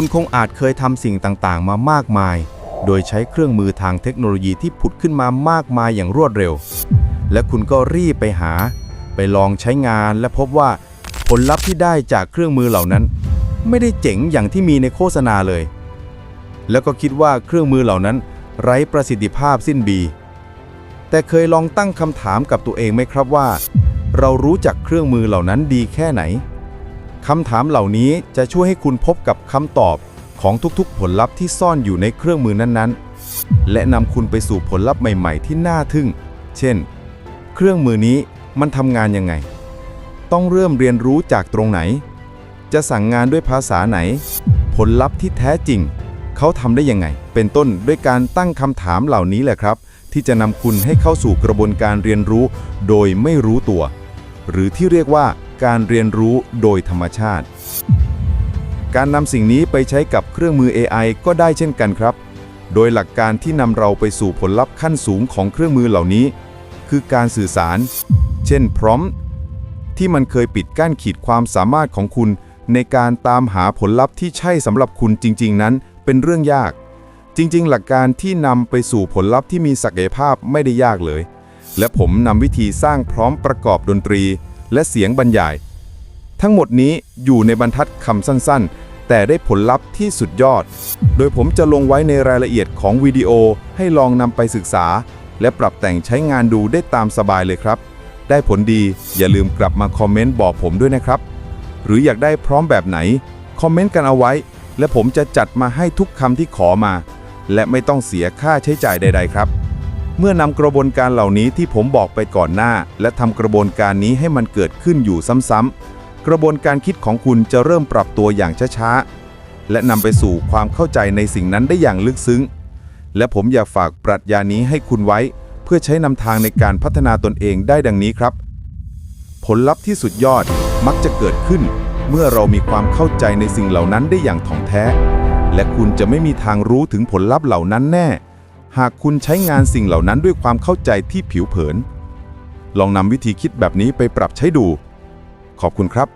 คุณคงอาจเคยทำสิ่งต่างๆ มามากมาย โดยใช้เครื่องมือทางเทคโนโลยีที่ผุดขึ้นมามากมายอย่างรวดเร็ว และคุณก็รีบไปหา ไปลองใช้งานและพบว่าผลลัพธ์ที่ได้จากเครื่องมือเหล่านั้น ไม่ได้เจ๋งอย่างที่มีในโฆษณาเลย แล้วก็คิดว่าเครื่องมือเหล่านั้น ไร้ประสิทธิภาพสิ้นบีแต่เคยลองตั้งคำถามกับตัวเองไหมครับว่า เรารู้จักเครื่องมือเหล่านั้นดีแค่ไหน คำถามเหล่านี้จะช่วยให้คุณพบกับคำตอบของทุกๆ ผลลัพธ์ที่ซ่อนอยู่ในเครื่องมือนั้นๆ และนำคุณไปสู่ผลลัพธ์ใหม่ ๆ ที่น่าทึ่ง เช่น เครื่องมือนี้มันทำงานยังไง ต้องเริ่มเรียนรู้จากตรงไหน จะสั่งงานด้วยภาษาไหน ผลลัพธ์ที่แท้จริง เขาทำได้ยังไง เป็นต้นด้วยการตั้งคำถามเหล่านี้แหละครับ ที่จะนำคุณให้เข้าสู่กระบวนการเรียนรู้ โดยไม่รู้ตัว หรือที่เรียกว่า การเรียนรู้โดยธรรมชาติ การนำสิ่งนี้ไปใช้กับเครื่องมือ AI ก็ได้เช่นกันครับ โดยหลักการที่นำเราไปสู่ผลลัพธ์ขั้นสูงของเครื่องมือเหล่านี้ คือการสื่อสาร เช่นพร้อมที่มันเคยปิดกั้นขีดความสามารถของคุณ ในการตามหาผลลัพธ์ที่ใช่สำหรับคุณจริง ๆ นั้นเป็นเรื่องยาก จริง ๆ หลักการที่นำไปสู่ผลลัพธ์ที่มีศักยภาพไม่ได้ยากเลย และผมนำวิธีสร้างพร้อมประกอบดนตรี และเสียงบรรยาย ทั้งหมดนี้อยู่ในบรรทัดคำสั้นๆ แต่ได้ผลลัพธ์ที่สุดยอด โดยผมจะลงไว้ในรายละเอียดของวิดีโอให้ลองนำไปศึกษา และปรับแต่งใช้งานดูได้ตามสบายเลยครับ ได้ผลดีอย่าลืมกลับมาคอมเมนต์บอกผมด้วยนะครับ หรืออยากได้พร้อมแบบไหน คอมเมนต์กันเอาไว้ และผมจะจัดมาให้ทุกคำที่ขอมา และไม่ต้องเสียค่าใช้จ่ายใด ๆ ครับ เมื่อนำกระบวนการเหล่านี้ที่ผมบอกไปก่อนหน้า และทำกระบวนการนี้ให้มันเกิดขึ้นอยู่ซ้ำๆกระบวนการคิดของคุณจะเริ่มปรับตัวอย่างช้าๆ และนำไปสู่ความเข้าใจในสิ่งนั้นได้อย่างลึกซึ้ง และผมอยากฝากปรัชญานี้ให้คุณไว้ เพื่อใช้นำทางในการพัฒนาตนเองได้ดังนี้ครับ ผลลัพธ์ที่สุดยอดมักจะเกิดขึ้น เมื่อเรามีความเข้าใจในสิ่งเหล่านั้นได้อย่างถ่องแท้ และคุณจะไม่มีทางรู้ถึงผลลัพธ์เหล่านั้นแน่ หากคุณใช้งานสิ่งเหล่านั้นด้วยความเข้าใจที่ผิวเผิน ลองนำวิธีคิดแบบนี้ไปปรับใช้ดู ขอบคุณครับ